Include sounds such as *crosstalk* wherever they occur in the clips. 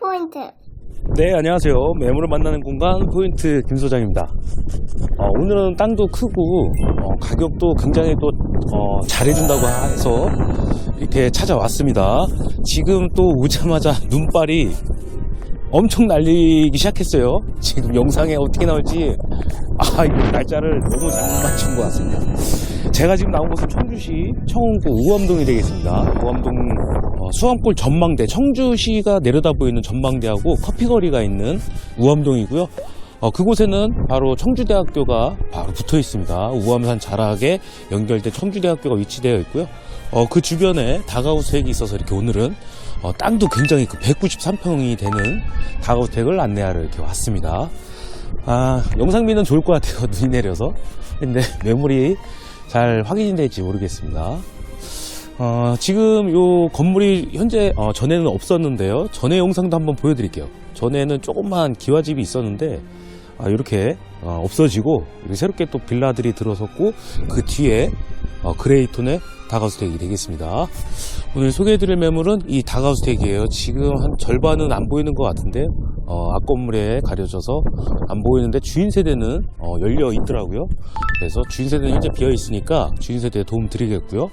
포인트. 네, 안녕하세요. 매물을 만나는 공간 포인트 김 소장입니다. 어, 오늘은 땅도 크고 어, 가격도 굉장히 또 어, 잘해준다고 해서 이렇게 찾아왔습니다. 지금 또 오자마자 눈발이 엄청 날리기 시작했어요. 지금 영상에 어떻게 나올지 아 이거 날짜를 너무 잘못 맞춘 것 같습니다. 제가 지금 나온 곳은 청주시 청운구 우암동이 되겠습니다. 우암동 어, 수암골 전망대 청주시가 내려다 보이는 전망대하고 커피거리가 있는 우암동이고요. 어, 그곳에는 바로 청주대학교가 바로 붙어 있습니다. 우암산 자락에 연결된 청주대학교가 위치되어 있고요. 어, 그 주변에 다가우스택이 있어서 이렇게 오늘은 어, 땅도 굉장히 그 193평이 되는 다가우스택을 안내하러 이렇게 왔습니다. 아, 영상미는 좋을 것 같아요. 눈이 내려서. 근데 *laughs* 매물이 잘 확인이 될지 모르겠습니다. 어, 지금 요 건물이 현재 어, 전에는 없었는데요. 전에 영상도 한번 보여드릴게요. 전에는 조그만 기와집이 있었는데 아, 이렇게 어, 없어지고 이렇게 새롭게 또 빌라들이 들어섰고 그 뒤에 어, 그레이톤의 다가우스택이 되겠습니다. 오늘 소개해드릴 매물은 이 다가우스택이에요. 지금 한 절반은 안 보이는 것 같은데 어, 앞 건물에 가려져서 안 보이는데 주인 세대는 어, 열려 있더라고요. 그래서 주인 세대는 현재 비어 있으니까 주인 세대에 도움 드리겠고요.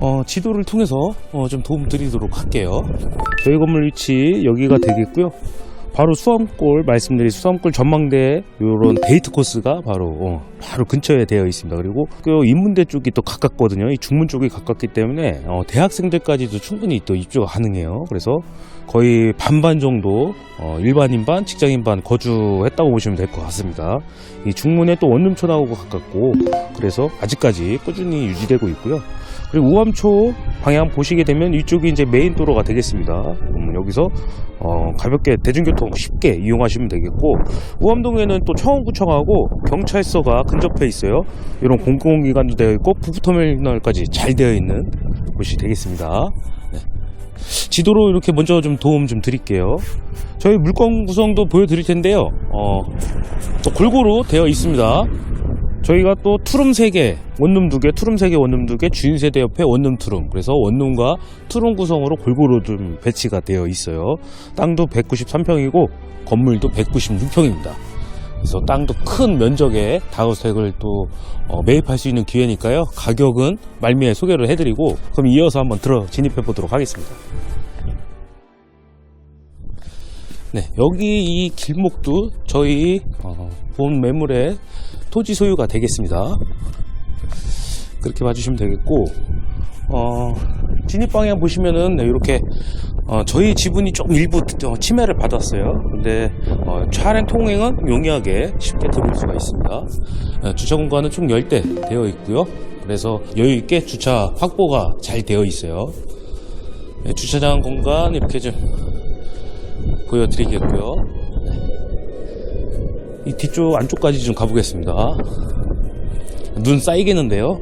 어, 지도를 통해서 어, 좀 도움 드리도록 할게요. 저희 건물 위치 여기가 되겠고요. 바로 수암골 말씀드린 수암골 전망대 이런 데이트 코스가 바로 어, 바로 근처에 되어 있습니다. 그리고 그 인문대 쪽이 또 가깝거든요. 이 중문 쪽이 가깝기 때문에 어, 대학생들까지도 충분히 또 입주가 가능해요. 그래서 거의 반반 정도 어, 일반인 반, 직장인 반 거주했다고 보시면 될 것 같습니다. 이 중문에 또 원룸촌하고 가깝고 그래서 아직까지 꾸준히 유지되고 있고요. 그리고 우암초 방향 보시게 되면 이쪽이 이제 메인 도로가 되겠습니다. 음, 여기서 어, 가볍게 대중교통 쉽게 이용하시면 되겠고 우암동에는 또 청원구청하고 경찰서가 근접해 있어요. 이런 공공기관도 되어 있고 부부터미널까지 잘 되어 있는 곳이 되겠습니다. 네. 지도로 이렇게 먼저 좀 도움 좀 드릴게요. 저희 물건 구성도 보여드릴 텐데요. 어, 또 골고루 되어 있습니다. 저희가 또 투룸 3개, 원룸 2개, 투룸 3개, 원룸 2개, 주인 세대 옆에 원룸 투룸. 그래서 원룸과 투룸 구성으로 골고루 좀 배치가 되어 있어요. 땅도 193평이고 건물도 196평입니다. 그래서 땅도 큰 면적의 다우스택을 또 어, 매입할 수 있는 기회니까요. 가격은 말미에 소개를 해드리고 그럼 이어서 한번 들어 진입해 보도록 하겠습니다. 네, 여기 이 길목도 저희 어, 본 매물의 토지 소유가 되겠습니다. 그렇게 봐주시면 되겠고, 어, 진입 방향 보시면은 네, 이렇게 어, 저희 지분이 좀 일부 어, 침해를 받았어요. 근데 어, 차량 통행은 용이하게 쉽게 들어올 수가 있습니다. 어, 주차 공간은 총 10대 되어 있고요. 그래서 여유 있게 주차 확보가 잘 되어 있어요. 네, 주차장 공간 이렇게 좀 보여드리겠고요. 이 뒤쪽 안쪽까지 좀 가보겠습니다. 눈 쌓이겠는데요.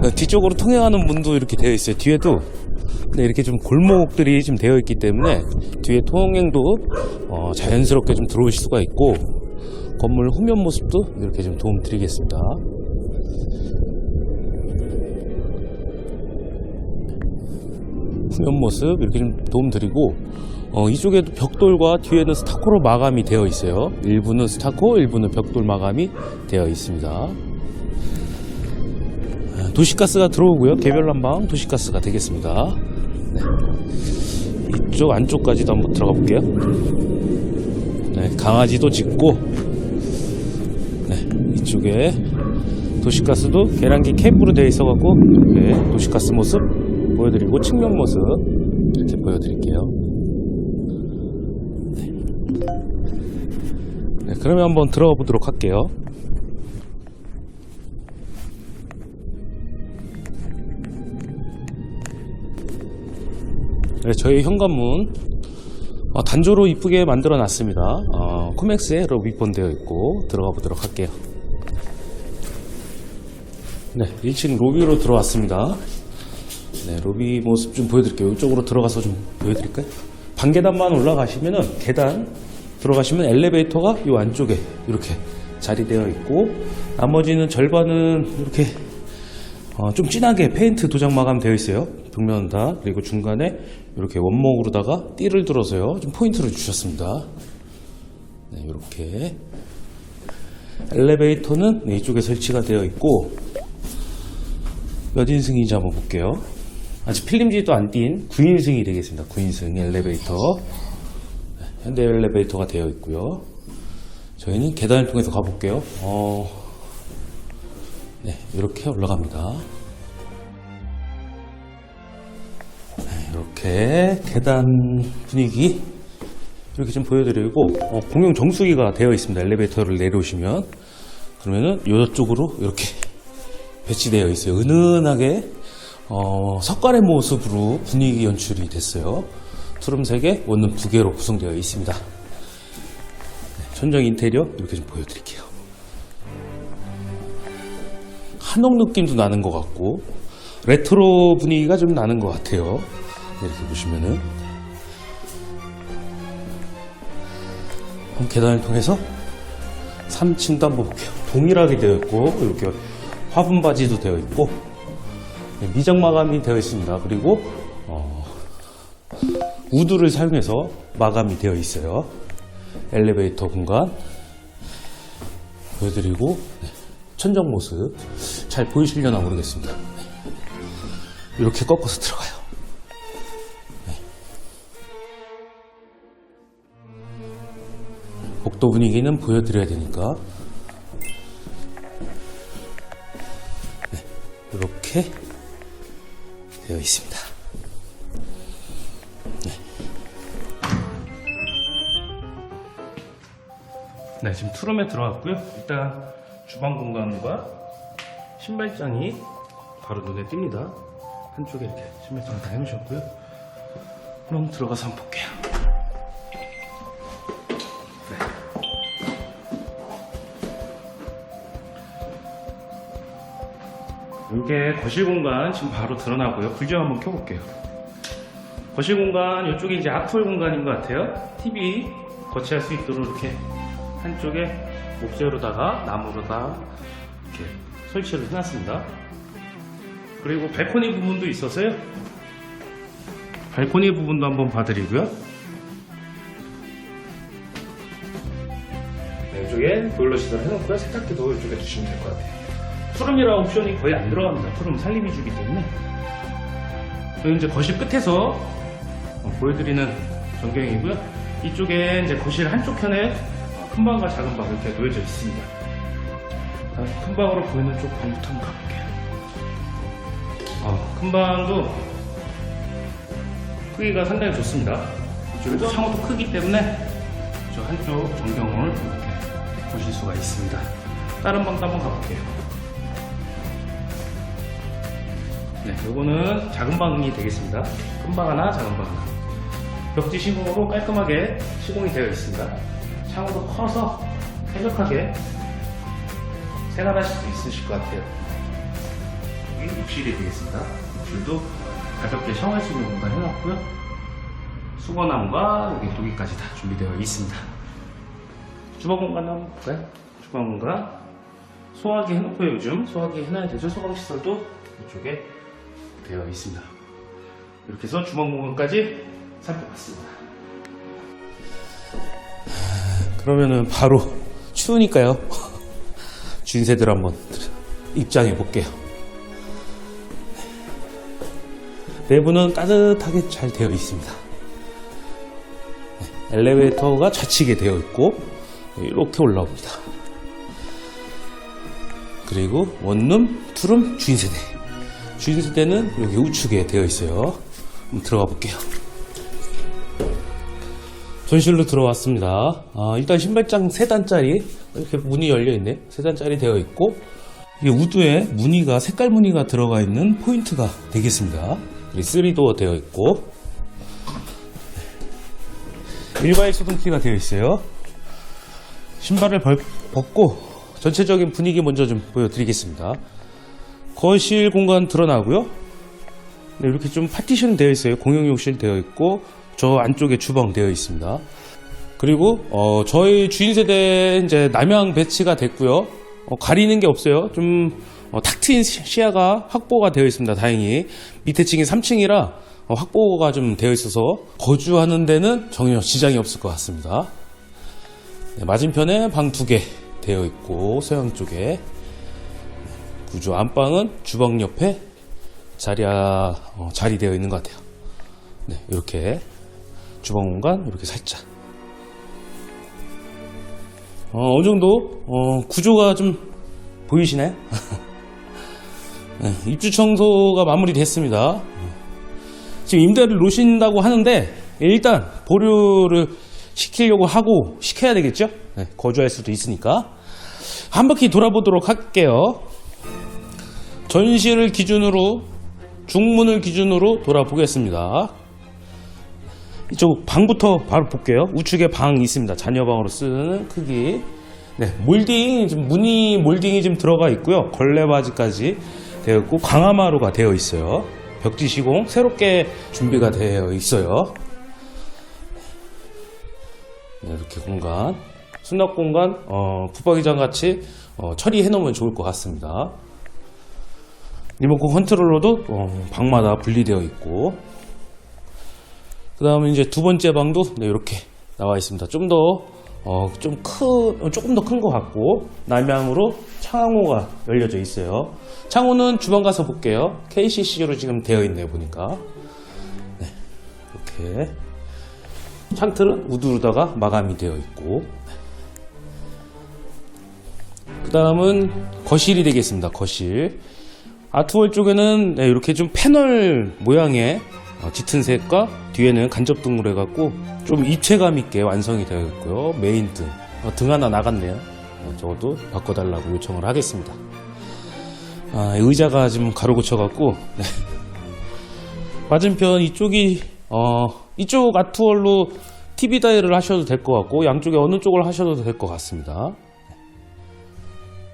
*laughs* 뒤쪽으로 통행하는 문도 이렇게 되어 있어요. 뒤에도 네, 이렇게 좀 골목들이 좀 되어 있기 때문에 뒤에 통행도 어, 자연스럽게 좀 들어오실 수가 있고 건물 후면 모습도 이렇게 좀 도움 드리겠습니다. 후면 모습 이렇게 좀 도움 드리고 어, 이쪽에도 벽돌과 뒤에는 스타코로 마감이 되어 있어요. 일부는 스타코, 일부는 벽돌 마감이 되어 있습니다. 아, 도시가스가 들어오고요. 개별 난방 도시가스가 되겠습니다. 네. 이쪽 안쪽까지도 한번 들어가 볼게요. 네, 강아지도 짓고 네, 이쪽에 도시가스도 계량기 캠프로 되어 있어 갖고 네, 도시가스 모습 보여드리고 측면 모습 이렇게 보여드릴게요. 네, 그러면 한번 들어가 보도록 할게요. 네, 저희 현관문 어, 단조로 이쁘게 만들어 놨습니다. 어, 코맥스에 러비본 되어 있고 들어가 보도록 할게요. 네, 1층 로비로 들어왔습니다. 네, 로비 모습 좀 보여드릴게요. 이쪽으로 들어가서 좀 보여드릴까요? 반계단만 올라가시면은 계단 들어가시면 엘리베이터가 이 안쪽에 이렇게 자리되어 있고 나머지는 절반은 이렇게 어, 좀 진하게 페인트 도장 마감 되어 있어요. 벽면 다 그리고 중간에 이렇게 원목으로다가 띠를 들어서요 좀 포인트를 주셨습니다. 네, 이렇게 엘리베이터는 네, 이쪽에 설치가 되어 있고 몇 인승인지 한번 볼게요. 아직 필름지도 안 띈 9인승이 되겠습니다. 9인승 엘리베이터 네, 현대 엘리베이터가 되어 있고요. 저희는 계단을 통해서 가볼게요. 어, 네, 이렇게 올라갑니다. 이렇게 계단 분위기 이렇게 좀 보여드리고 어, 공용 정수기가 되어 있습니다. 엘리베이터를 내려오시면 그러면은 이쪽으로 이렇게 배치되어 있어요. 은은하게 어, 석가래 모습으로 분위기 연출이 됐어요. 투룸 3개, 원룸 2개로 구성되어 있습니다. 네, 천정 인테리어 이렇게 좀 보여드릴게요. 한옥 느낌도 나는 것 같고 레트로 분위기가 좀 나는 것 같아요. 이렇게 보시면은 한번 계단을 통해서 3층도 한번 볼게요. 동일하게 되어 있고 이렇게 화분 바지도 되어 있고 네, 미적 마감이 되어 있습니다. 그리고 어, 우드를 사용해서 마감이 되어 있어요. 엘리베이터 공간 보여드리고 네, 천정 모습 잘 보이시려나 모르겠습니다. 네. 이렇게 꺾어서 들어가요. 복도 분위기는 보여드려야 되니까 네, 이렇게 되어 있습니다. 네, 지금 투룸에 들어왔고요. 일단 주방 공간과 신발장이 바로 눈에 띕니다. 한쪽에 이렇게 신발장 다 해놓으셨고요. 그럼 들어가서 한번 볼게요. 이게 거실 공간 지금 바로 드러나고요. 불 좀 한번 켜볼게요. 거실 공간 이쪽이 이제 악플 공간인 것 같아요. TV 거치할 수 있도록 이렇게 한쪽에 옥재로다가 나무로다 이렇게 설치를 해놨습니다. 그리고 발코니 부분도 있어서요. 발코니 부분도 한번 봐드리고요. 네, 이쪽에 보일러 시설 해놓고요. 세탁기도 이쪽에 두시면 될 것 같아요. 푸름이라 옵션이 거의 안 들어갑니다. 푸름 살림 이 주기 때문에. 여기 이제 거실 끝에서 어, 보여드리는 전경이고요. 이쪽에 이제 거실 한쪽 편에 큰 방과 작은 방 이렇게 놓여져 있습니다. 자, 큰 방으로 보이는 쪽 방부터 한번 가볼게요. 어, 큰 방도 크기가 상당히 좋습니다. 이쪽에도 창호도 크기 때문에 저 한쪽 전경을 이렇게 보실 수가 있습니다. 다른 방도 한번 가볼게요. 네, 요거는 작은 방이 되겠습니다. 큰 방 하나, 작은 방 하나. 벽지 시공으로 깔끔하게 시공이 되어 있습니다. 창호도 커서 쾌적하게 생활하실 수 있으실 것 같아요. 여기 욕실이 되겠습니다. 욕실도 가볍게 샤워할 수 있는 공간 해놨고요. 수건함과 여기 도기까지 다 준비되어 있습니다. 주방 공간 한번 볼까요? 주방 공간 소화기 해놓고요. 요즘 소화기 해놔야 되죠. 소방 시설도 이쪽에 되어 있습니다. 이렇게 해서 주방 공간까지 살펴봤습니다. 그러면은 바로 추우니까요. 주인세들 한번 입장해 볼게요. 내부는 따뜻하게 잘 되어 있습니다. 네, 엘리베이터가 좌측에 되어 있고 이렇게 올라옵니다. 그리고 원룸, 투룸, 주인세대. 주인세대는 여기 우측에 되어 있어요. 들어가 볼게요. 전실로 들어왔습니다. 아, 일단 신발장 3단짜리 이렇게 문이 열려 있네. 3단짜리 되어 있고 이게 우드에 무늬가 색깔 무늬가 들어가 있는 포인트가 되겠습니다. 3도어 되어 있고 일괄 소등키가 되어 있어요. 신발을 벌- 벗고 전체적인 분위기 먼저 좀 보여드리겠습니다. 거실 공간 드러나고요. 네, 이렇게 좀 파티션 되어 있어요. 공용 욕실 되어 있고 저 안쪽에 주방 되어 있습니다. 그리고 어, 저희 주인 세대 이제 남양 배치가 됐고요. 어, 가리는 게 없어요. 좀 어, 탁 트인 시- 시야가 확보가 되어 있습니다. 다행히 밑에 층이 3층이라 확보가 좀 되어 있어서 거주하는 데는 전혀 지장이 없을 것 같습니다. 네, 맞은편에 방 두 개 되어 있고 서양 쪽에 구조 안방은 주방 옆에 자리야 어, 자리 되어 있는 것 같아요. 네, 이렇게 주방 공간 이렇게 살짝 어, 어느 정도 어, 구조가 좀 보이시나요? *laughs* 네, 입주 청소가 마무리됐습니다. 지금 임대를 놓으신다고 하는데 일단 보류를 시키려고 하고 시켜야 되겠죠? 네, 거주할 수도 있으니까 한 바퀴 돌아보도록 할게요. 전시를 기준으로 중문을 기준으로 돌아보겠습니다. 이쪽 방부터 바로 볼게요. 우측에 방 있습니다. 자녀방으로 쓰는 크기. 네, 몰딩, 좀 무늬 몰딩이 좀 들어가 있고요. 걸레바지까지 되어 있고, 광화마루가 되어 있어요. 벽지 시공 새롭게 준비가 되어 있어요. 네, 이렇게 공간. 수납 공간, 어, 붙박이장 같이 어, 처리해 놓으면 좋을 것 같습니다. 리모컨 컨트롤러도 어, 방마다 분리되어 있고, 그 다음에 이제 두 번째 방도 네, 이렇게 나와 있습니다. 좀 더, 어, 좀 큰, 조금 더 큰 것 같고, 남향으로 창호가 열려져 있어요. 창호는 주방 가서 볼게요. KCC로 지금 되어 있네요, 보니까. 네, 이렇게. 창틀은 우드로다가 마감이 되어 있고, 그 다음은 거실이 되겠습니다. 거실. 아트월 쪽에는 네, 이렇게 좀 패널 모양의 어, 짙은 색과 뒤에는 간접등으로 해갖고 좀 입체감 있게 완성이 되어 있고요. 메인 등. 어, 등 하나 나갔네요. 어, 저것도 바꿔달라고 요청을 하겠습니다. 아, 의자가 지금 가로 고쳐갖고 네. *laughs* 맞은편 이쪽이 어, 이쪽 아트월로 TV 다이를 하셔도 될 것 같고 양쪽에 어느 쪽을 하셔도 될 것 같습니다.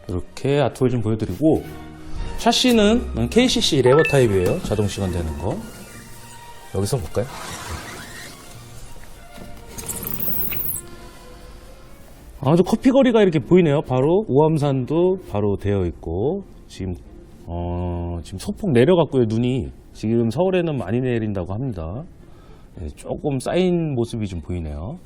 이렇게 아트월 좀 보여드리고 샤시는 KCC 레버 타입이에요. 자동 시간되는 거. 여기서 볼까요? 아주 커피 거리가 이렇게 보이네요. 바로 우암산도 바로 되어 있고 지금 어, 지금 소폭 내려갔고요. 눈이 지금 서울에는 많이 내린다고 합니다. 네, 조금 쌓인 모습이 좀 보이네요.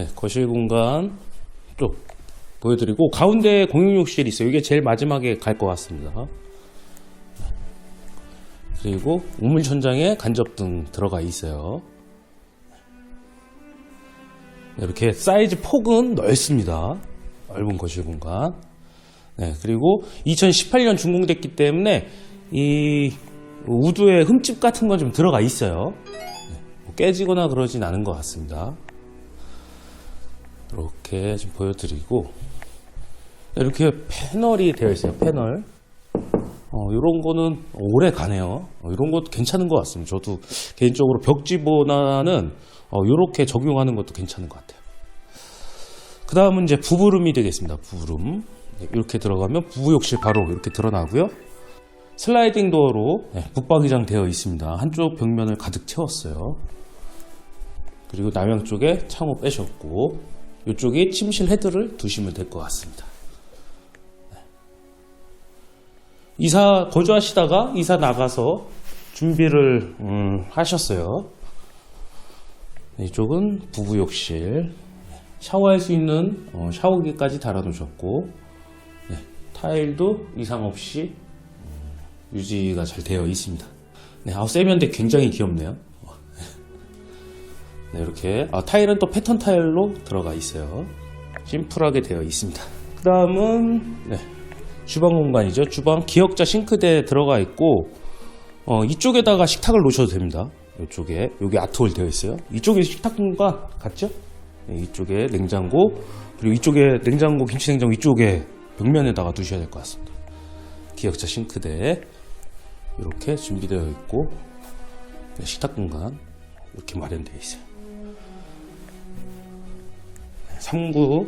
네, 거실 공간 쪽 보여드리고 가운데 공용욕실이 있어요. 이게 제일 마지막에 갈 것 같습니다. 그리고 우물 천장에 간접등 들어가 있어요. 네, 이렇게 사이즈 폭은 넓습니다. 넓은 거실 공간. 네, 그리고 2018년 준공됐기 때문에 이 우드에 흠집 같은 건 좀 들어가 있어요. 네, 뭐 깨지거나 그러진 않은 것 같습니다. 이렇게 좀 보여드리고 이렇게 패널이 되어 있어요. 패널. 어, 이런 거는 오래 가네요. 어, 이런 것도 괜찮은 것 같습니다. 저도 개인적으로 벽지보다는 어, 이렇게 적용하는 것도 괜찮은 것 같아요. 그 다음은 이제 부부룸이 되겠습니다. 부부룸. 네, 이렇게 들어가면 부부욕실 바로 이렇게 드러나고요. 슬라이딩 도어로 네, 붙박이장 되어 있습니다. 한쪽 벽면을 가득 채웠어요. 그리고 남양 쪽에 창호 빼셨고 이쪽에 침실 헤드를 두시면 될 것 같습니다. 네. 이사 거주하시다가 이사 나가서 준비를 음, 하셨어요. 네, 이쪽은 부부 욕실 샤워할 수 있는 어, 샤워기까지 달아놓으셨고 네, 타일도 이상 없이 음, 유지가 잘 되어 있습니다. 네, 아우 세면대 굉장히 귀엽네요. 네, 이렇게 아, 타일은 또 패턴 타일로 들어가 있어요. 심플하게 되어 있습니다. 그 다음은 네, 주방 공간이죠. 주방 기역자 싱크대 들어가 있고 어, 이쪽에다가 식탁을 놓으셔도 됩니다. 이쪽에 여기 아트홀 되어 있어요. 이쪽에 식탁 공간 같죠? 네, 이쪽에 냉장고 그리고 이쪽에 냉장고 김치 냉장고 이쪽에 벽면에다가 두셔야 될 것 같습니다. 기역자 싱크대 이렇게 준비되어 있고 네, 식탁 공간 이렇게 마련되어 있어요. 3구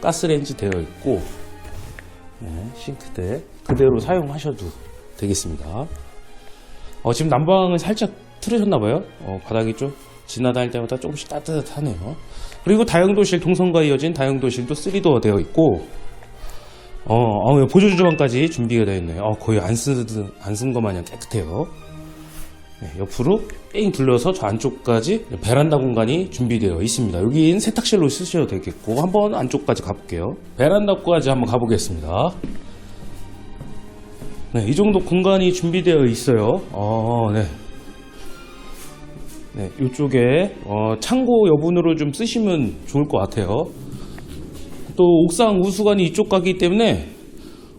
가스레인지 되어 있고 네, 싱크대 그대로 사용하셔도 되겠습니다. 어, 지금 난방을 살짝 틀으셨나봐요. 어, 바닥이 좀 지나다닐 때마다 조금씩 따뜻하네요. 그리고 다용도실 동선과 이어진 다용도실도 3도어 되어 있고 어, 어, 보조 주방까지 준비가 되어 있네요. 어, 거의 안쓴안쓴 것 마냥 깨끗해요. 네, 옆으로 뺑 둘러서 저 안쪽까지 베란다 공간이 준비되어 있습니다. 여긴 세탁실로 쓰셔도 되겠고 한번 안쪽까지 가볼게요. 베란다까지 한번 가보겠습니다. 네, 이 정도 공간이 준비되어 있어요. 어, 네. 네, 이쪽에 어, 창고 여분으로 좀 쓰시면 좋을 것 같아요. 또 옥상 우수관이 이쪽 가기 때문에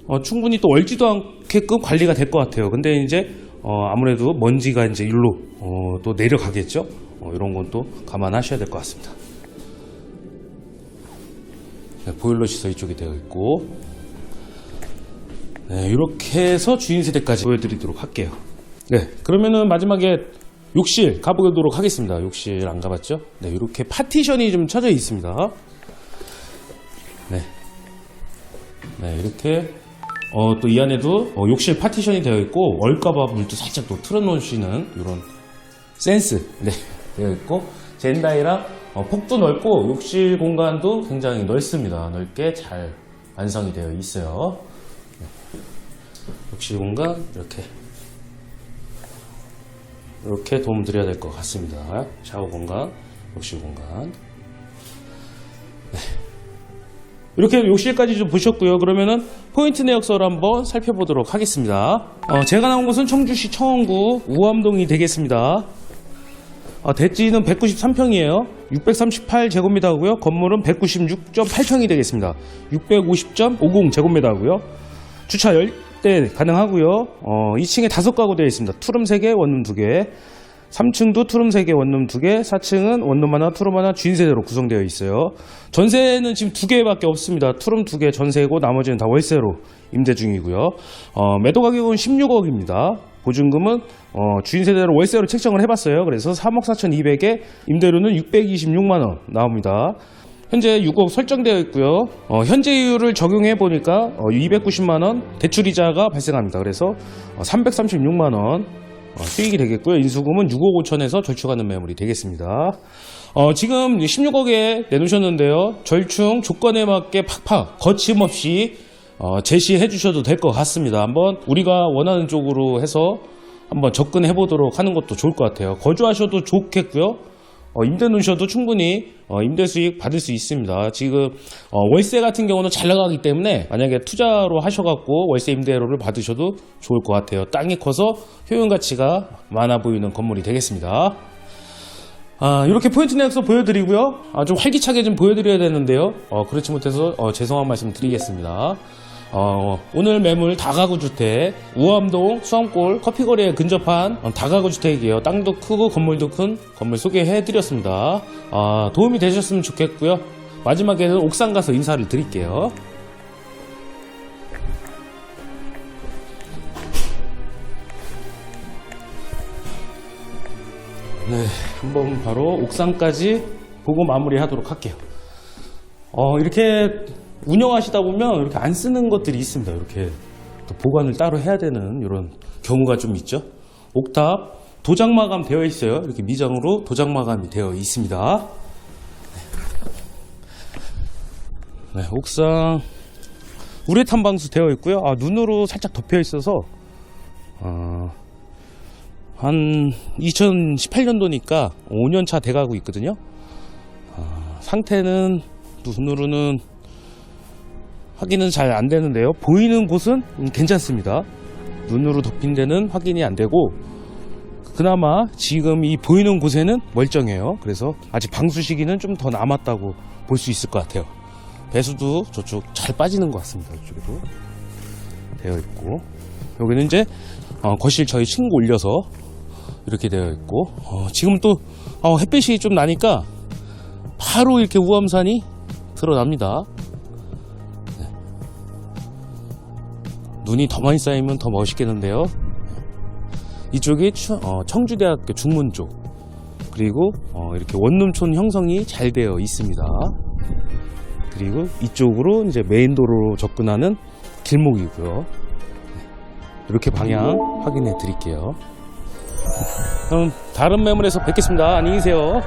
어, 충분히 또 얼지도 않게끔 관리가 될 것 같아요. 근데 이제 어, 아무래도 먼지가 이제 일로 어, 또 내려가겠죠. 어, 이런 건 또 감안하셔야 될 것 같습니다. 네, 보일러 시설 이쪽에 되어 있고 네, 이렇게 해서 주인 세대까지 보여드리도록 할게요. 네, 그러면은 마지막에 욕실 가보도록 하겠습니다. 욕실 안 가봤죠? 네, 이렇게 파티션이 좀 쳐져 있습니다. 네. 네, 이렇게 어, 또 이 안에도 어, 욕실 파티션이 되어 있고 얼까봐 물도 살짝 또 틀어놓으시는 이런 센스 네, 되어 있고 젠다이랑 어, 폭도 넓고 욕실 공간도 굉장히 넓습니다. 넓게 잘 완성이 되어 있어요. 네. 욕실 공간 이렇게 이렇게 도움 드려야 될 것 같습니다. 샤워 공간, 욕실 공간. 이렇게 욕실까지 좀 보셨고요. 그러면은 포인트 내역서를 한번 살펴보도록 하겠습니다. 어, 제가 나온 곳은 청주시 청원구 우암동이 되겠습니다. 어, 대지는 193평이에요. 638제곱미터고요. 건물은 196.8평이 되겠습니다. 650.50 제곱미터고요. 주차 10대 가능하고요. 어, 2층에 5가구 되어 있습니다. 투룸 3개, 원룸 2개. 3층도 투룸 3개, 원룸 2개, 4층은 원룸 하나, 투룸 하나, 주인 세대로 구성되어 있어요. 전세는 지금 2개밖에 없습니다. 투룸 2개 전세고 나머지는 다 월세로 임대 중이고요. 어, 매도 가격은 16억입니다. 보증금은 어, 주인 세대로 월세로 책정을 해봤어요. 그래서 3억 4천2백에 임대료는 626만 원 나옵니다. 현재 6억 설정되어 있고요. 어, 현재율을 적용해 보니까 어, 290만 원 대출이자가 발생합니다. 그래서 어, 336만 원 어, 수익이 되겠고요. 인수금은 6억 5천에서 절충하는 매물이 되겠습니다. 어, 지금 16억에 내놓으셨는데요. 절충 조건에 맞게 팍팍 거침없이 어, 제시해 주셔도 될 것 같습니다. 한번 우리가 원하는 쪽으로 해서 한번 접근해 보도록 하는 것도 좋을 것 같아요. 거주하셔도 좋겠고요. 어, 임대 놓으셔도 충분히 어, 임대 수익 받을 수 있습니다. 지금 어, 월세 같은 경우는 잘 나가기 때문에 만약에 투자로 하셔갖고 월세 임대료를 받으셔도 좋을 것 같아요. 땅이 커서 효용 가치가 많아 보이는 건물이 되겠습니다. 아, 이렇게 포인트 내역서 보여드리고요. 아, 좀 활기차게 좀 보여드려야 되는데요. 어, 그렇지 못해서 어, 죄송한 말씀 드리겠습니다. 어, 오늘 매물 다가구 주택 우암동 수암골 커피거리에 근접한 어, 다가구 주택이에요. 땅도 크고 건물도 큰 건물 소개해 드렸습니다. 아, 도움이 되셨으면 좋겠고요. 마지막에는 옥상 가서 인사를 드릴게요. 네, 한번 바로 옥상까지 보고 마무리하도록 할게요. 어, 이렇게 운영하시다 보면 이렇게 안 쓰는 것들이 있습니다. 이렇게 또 보관을 따로 해야 되는 이런 경우가 좀 있죠. 옥탑 도장 마감 되어 있어요. 이렇게 미장으로 도장 마감이 되어 있습니다. 네, 옥상 우레탄 방수 되어 있고요. 아, 눈으로 살짝 덮여 있어서 어, 한 2018년도니까 5년 차 돼가고 있거든요. 아, 상태는 눈으로는 확인은 잘 안 되는데요. 보이는 곳은 음, 괜찮습니다. 눈으로 덮인 데는 확인이 안 되고 그나마 지금 이 보이는 곳에는 멀쩡해요. 그래서 아직 방수 시기는 좀 더 남았다고 볼 수 있을 것 같아요. 배수도 저쪽 잘 빠지는 것 같습니다. 이쪽에도 되어 있고 여기는 이제 어, 거실 저희 층고 올려서 이렇게 되어 있고 어, 지금 또 어, 햇빛이 좀 나니까 바로 이렇게 우암산이 드러납니다. 눈이 더 많이 쌓이면 더 멋있겠는데요. 이쪽이 추- 어, 청주대학교 중문 쪽 그리고 어, 이렇게 원룸촌 형성이 잘 되어 있습니다. 그리고 이쪽으로 이제 메인 도로로 접근하는 길목이고요. 네. 이렇게 방향 확인해 드릴게요. 그럼 다른 매물에서 뵙겠습니다. 안녕히 계세요.